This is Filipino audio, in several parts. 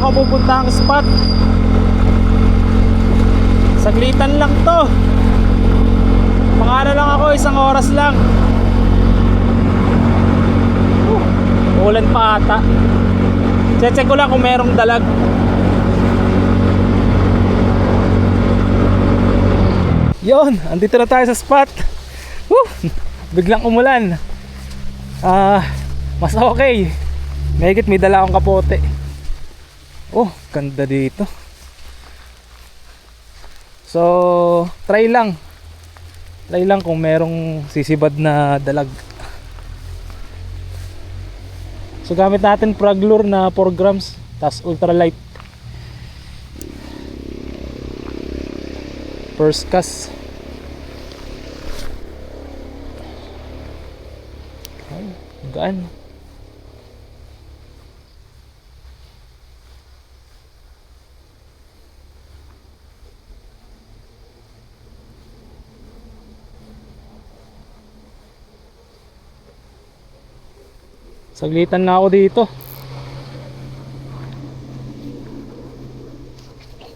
ako pupuntahang spot. Saglitan lang to. Mga lang ako, isang oras lang. Uh, ulan pa ata. Check ko lang kung merong dalag. Yon, andito na tayo sa spot. Woo! Biglang umulan. Ah, mas okay. Mahigit may dala akong kapote. Oh, ganda dito. So, try lang. Try lang kung merong sisibad na dalag. So, gamit natin Praglure na 4 grams. tas ultralight. First cast. Gaan. Saglitan na ako dito.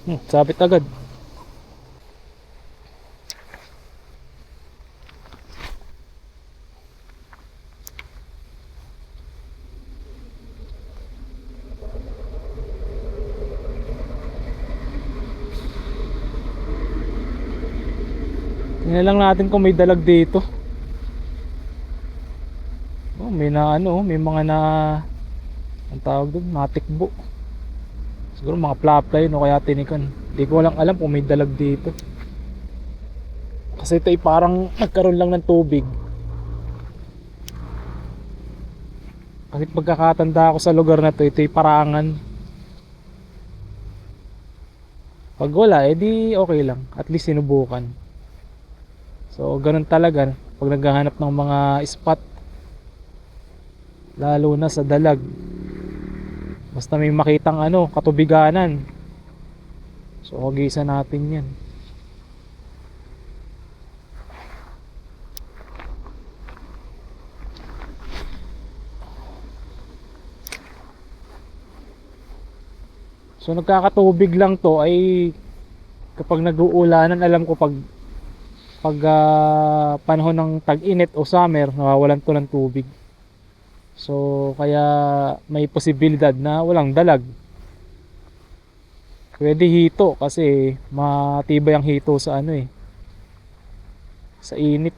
Hmm, sabit agad. Tingnan lang natin kung may dalag dito. Oh, may na ano, may mga na ang tawag doon, natikbo. Siguro mga flaplay no kaya tinikan. Hindi ko lang alam kung may dalag dito. Kasi ito ay parang nagkaroon lang ng tubig. Kasi pagkakatanda ako sa lugar na to, ito ay parangan. Pag wala, edi okay lang. At least sinubukan. So, ganun talaga pag naghahanap ng mga spot lalo na sa dalag. Basta may makitang ano katubiganan. So hagisa natin yan. So nagkakatubig lang to ay kapag nag-uulanan alam ko pag pag ah, panahon ng tag-init o summer nawawalan to ng tubig So, kaya may posibilidad na walang dalag. Pwede hito kasi matibay ang hito sa ano eh. Sa init.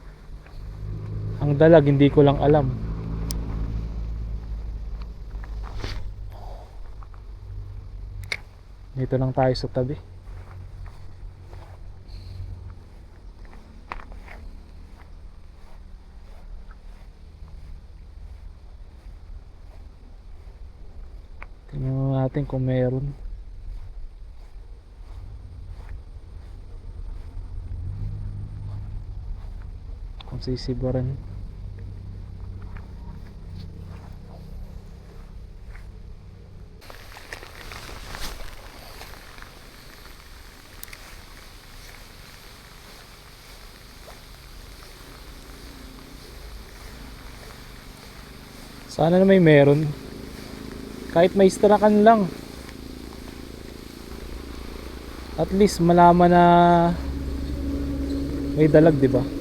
Ang dalag hindi ko lang alam. Dito lang tayo sa tabi. Tingnan natin kung meron. Kung sisibaran. Sana na may meron kahit may strakan lang. At least malaman na may dalag di ba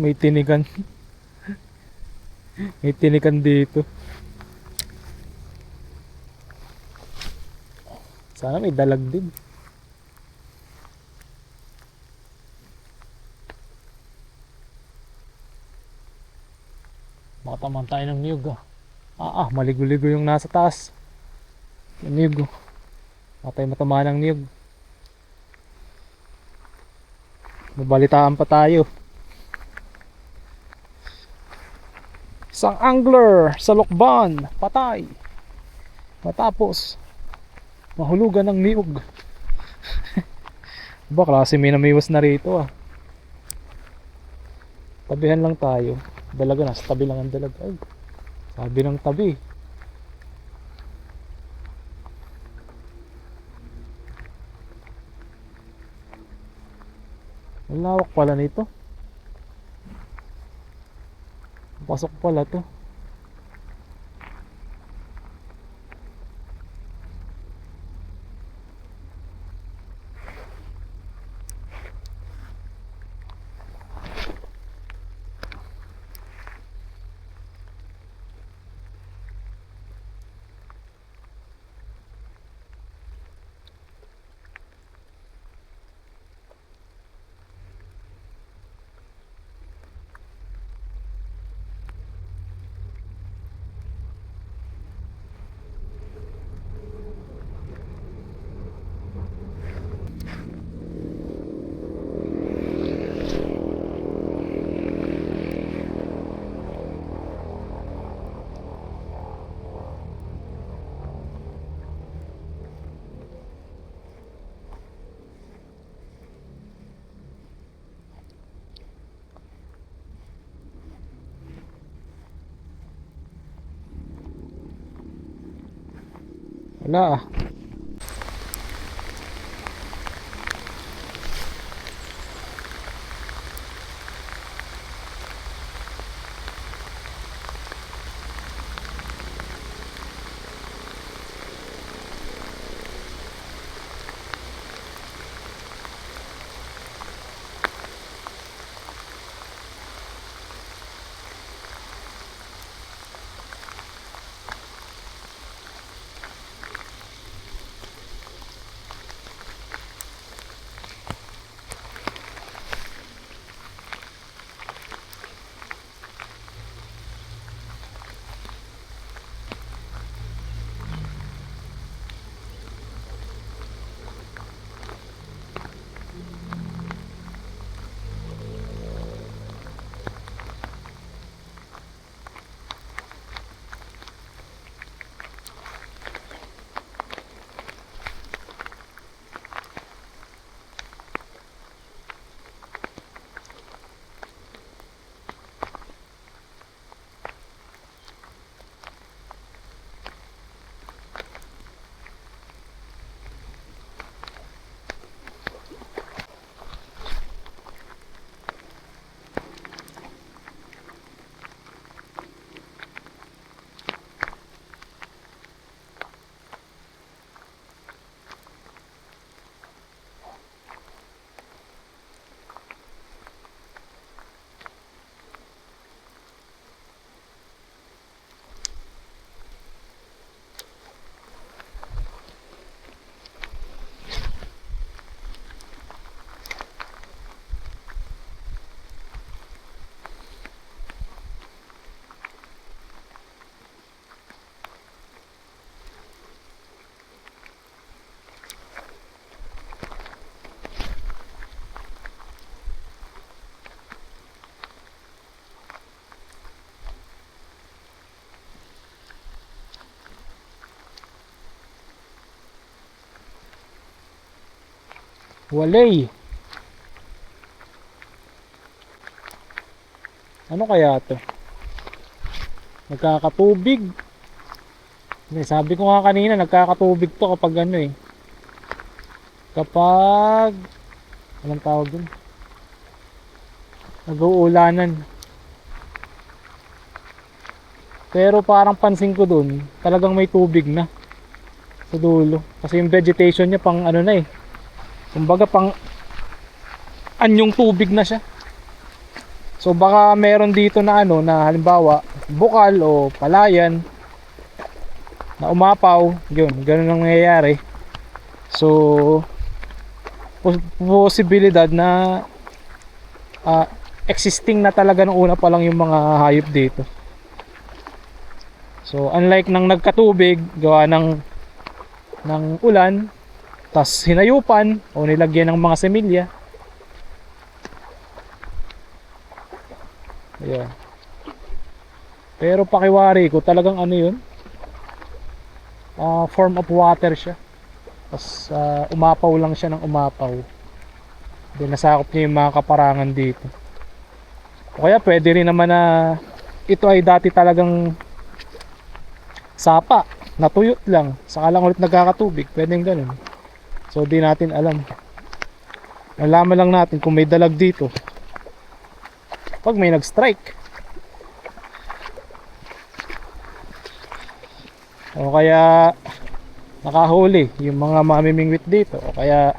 may tinikan may tinikan dito Sana may dalag din. Makataman tayo ng niyog ah. Ah, ah maligo-ligo yung nasa taas. Yung niyog oh. Baka tayo matamaan ng niyog. Mabalitaan pa tayo. Isang angler sa Lokban, patay. Matapos, mahulugan ng niyog. ba, klase may namiwas na rito ah. Tabihan lang tayo. Dalaga na, sa tabi lang ang dalaga. Ay, sabi ng tabi. Ang lawak pala nito. Pasok pala to. Wala Walay. Ano kaya to? Nagkakatubig. Hindi, sabi ko nga kanina, nagkakatubig to kapag ano eh. Kapag, anong tawag dun? Nag-uulanan. Pero parang pansin ko dun, talagang may tubig na sa dulo. Kasi yung vegetation niya pang ano na eh. Kumbaga pang anyong tubig na siya. So baka meron dito na ano na halimbawa bukal o palayan na umapaw, yun, ganun ang nangyayari. So, pos- posibilidad na ah, existing na talaga nung una pa lang yung mga hayop dito. So, unlike nang nagkatubig, gawa ng ng ulan, tas hinayupan o nilagyan ng mga semilya. Ayan. Pero pakiwari ko, talagang ano yun? Ah, form of water siya. Tapos ah, umapaw lang siya ng umapaw. Then nasakop niya yung mga kaparangan dito. O kaya pwede rin naman na ito ay dati talagang sapa, natuyot lang. Saka lang ulit nagkakatubig. Pwedeng ganun. So di natin alam. Malaman lang natin kung may dalag dito. Pag may nag-strike. O kaya nakahuli yung mga mamimingwit dito. O kaya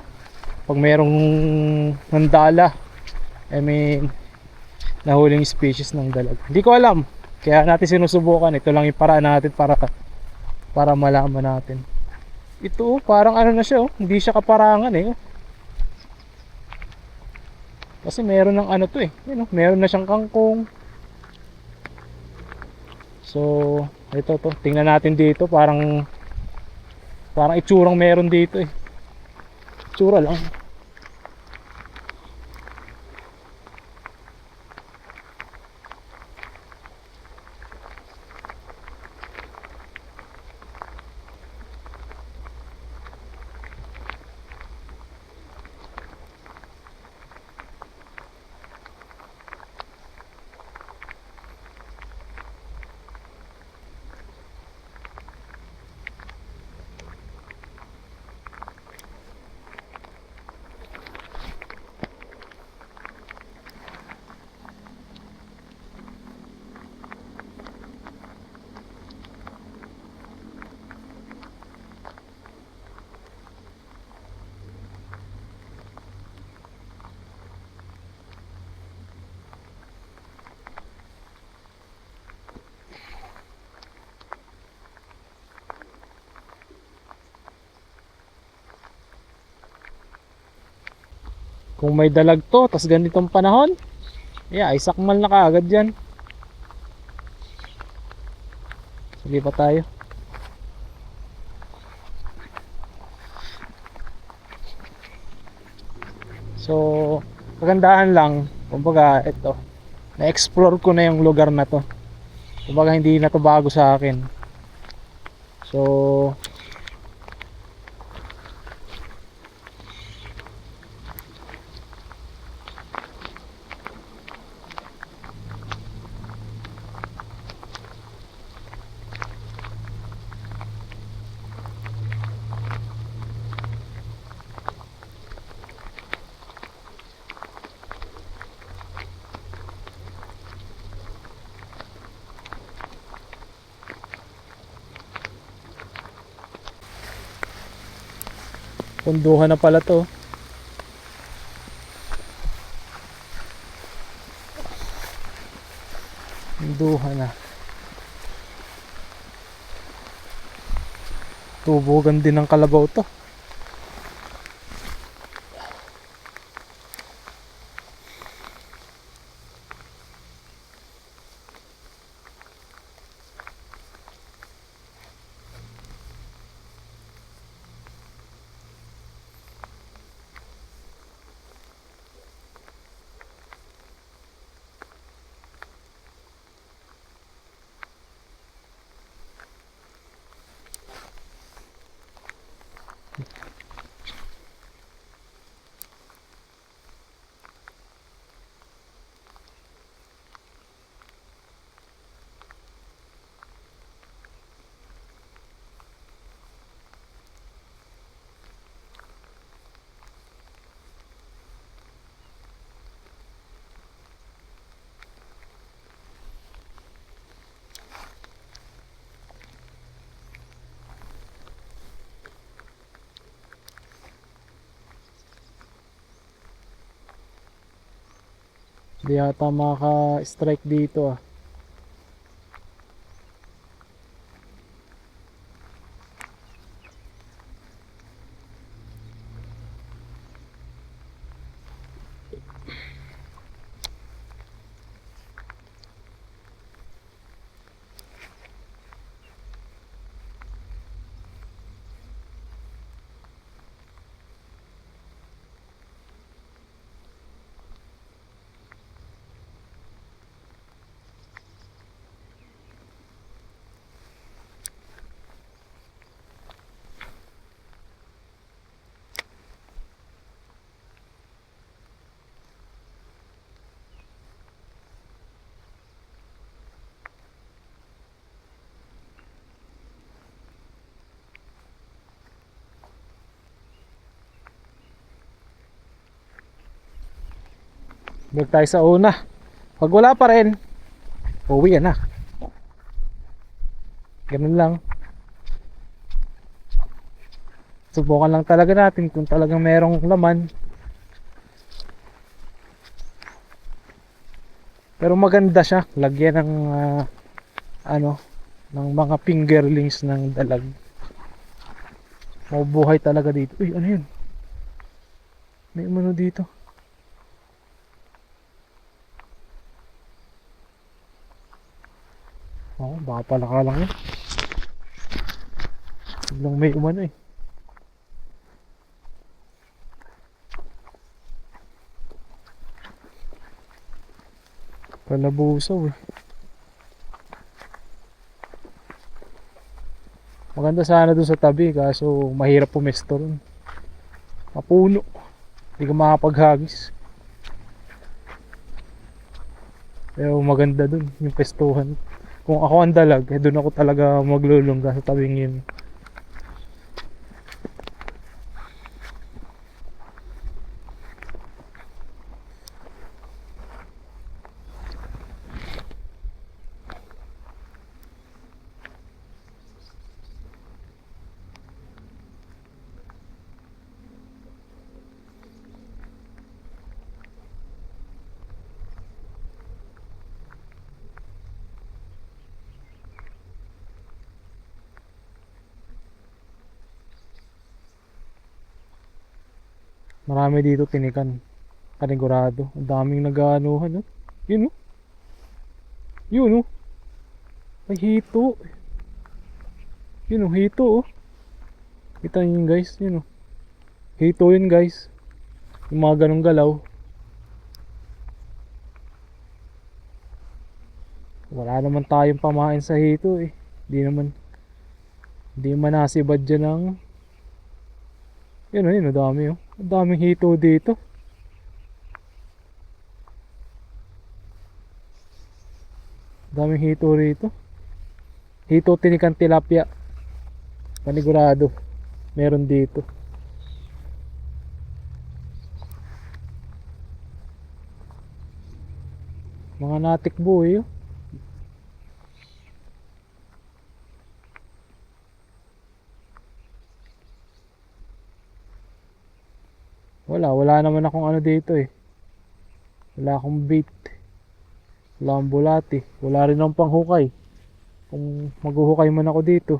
pag merong nandala, I mean, nahuling species ng dalag. Hindi ko alam. Kaya natin sinusubukan. Ito lang yung paraan natin para para malaman natin. Ito oh, parang ano na siya oh. Hindi siya kaparangan eh. oh. Kasi meron ng ano to eh. Yun, oh, meron na siyang kangkong. So, ito to. Tingnan natin dito. Parang parang itsurang meron dito eh. Itsura lang. Kung may dalag to, tas ganitong panahon, yeah, isakmal na kaagad yan. Sige pa tayo. So, kagandahan lang, kumbaga, ito, na-explore ko na yung lugar na to. Kumbaga, hindi na to bago sa akin. So, punduhan na pala to. Punduhan na. Tubugan din ng kalabaw to. Di yata maka-strike dito ah. Balik tayo sa una. Pag wala pa rin, uwi na. Ganun lang. Subukan lang talaga natin kung talagang merong laman. Pero maganda siya. Lagyan ng ah, ano, ng mga fingerlings ng dalag. Mabuhay talaga dito. Uy, ano yun? May umano dito. Baka palaka lang yun. Biglang may umano eh. Palabusaw eh. Maganda sana doon sa tabi kaso mahirap pumesto ron. Mapuno. Hindi ka makapaghagis. Pero maganda doon yung pestuhan. Kung ako ang dalag, eh doon ako talaga maglulungga sa tabing yun. Marami dito tinikan. Panigurado. Ang daming nag-aanuhan. Oh. Yun oh. Yun oh. Ay hito. Yun oh, hito oh. Kita yun guys. Yun oh. Hito yun guys. Yung mga ganong galaw. Wala naman tayong pamain sa hito eh. Di naman. Di man nasibad dyan ng yun o, yun o, dami o. Ang daming hito dito. Daming hito rito. Hito tinikan tilapia. Panigurado. Meron dito. Mga natik buhay Wala, wala naman akong ano dito eh. Wala akong bait. Wala akong bulati. Wala rin akong panghukay. Kung maghuhukay man ako dito.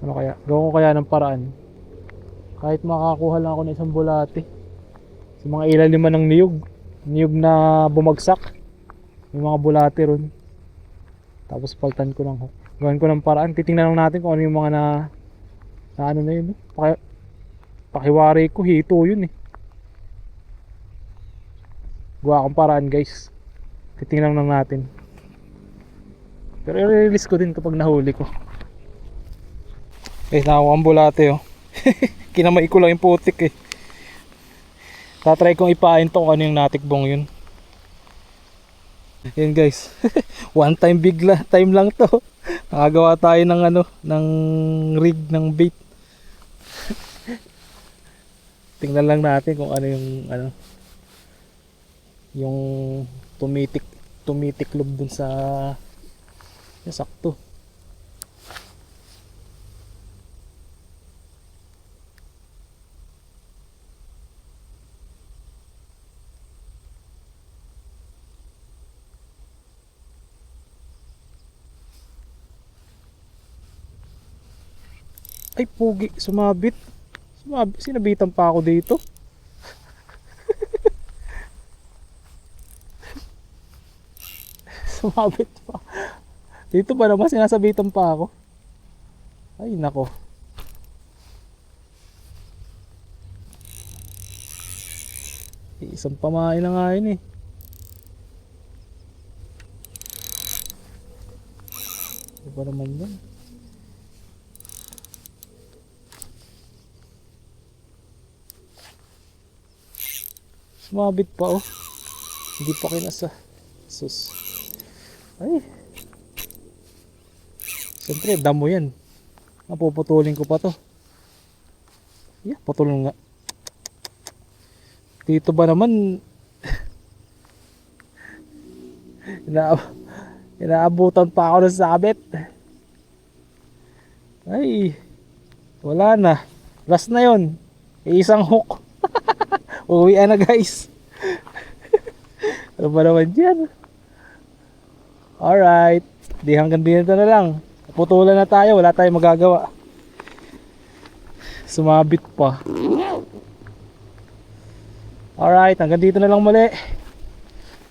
Ano kaya? Gawin ko kaya ng paraan. Kahit makakuha lang ako ng isang bulate. Sa mga ilaliman ng niyog. Niyog na bumagsak. May mga bulate ron. Tapos paltan ko ng hook. Gawin ko ng paraan. Titingnan lang natin kung ano yung mga na na ano na yun. no? Paki, pakiwari ko. Hito yun eh. Gawa akong paraan guys. Titingnan lang natin. Pero i-release ko din kapag nahuli ko. Eh, nakakuha ang bulate oh. Kinamay ko lang yung putik eh. Tatry kong ipain to kung ano yung natikbong yun. Yan guys. One time bigla time lang to. Nakagawa tayo ng ano, ng rig ng bait. Tingnan lang natin kung ano yung ano yung tumitik tumitiklob dun sa yung sakto. Ay, pugi. Sumabit. Sumabit. Sinabitan pa ako dito. Sumabit pa. Dito ba naman sinasabitan pa ako? Ay, nako. Isang pamain na nga yun eh. Ano ba naman yan? Sumabit pa oh. Hindi pa kinasa. Sus. Ay. Siyempre, damo yan. Napuputulin ko pa to. Yeah, putulin nga. Dito ba naman ina inaabutan pa ako ng sabit. Ay, wala na. Last na yon. Isang hook. Uwi na guys. ano ba naman dyan? Alright. Di hanggang dito na lang. Putulan na tayo. Wala tayong magagawa. Sumabit pa. Alright. Hanggang dito na lang muli.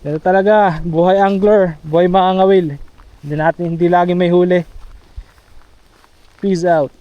Ito talaga. Buhay angler. Buhay maangawil. Hindi natin, hindi lagi may huli. Peace out.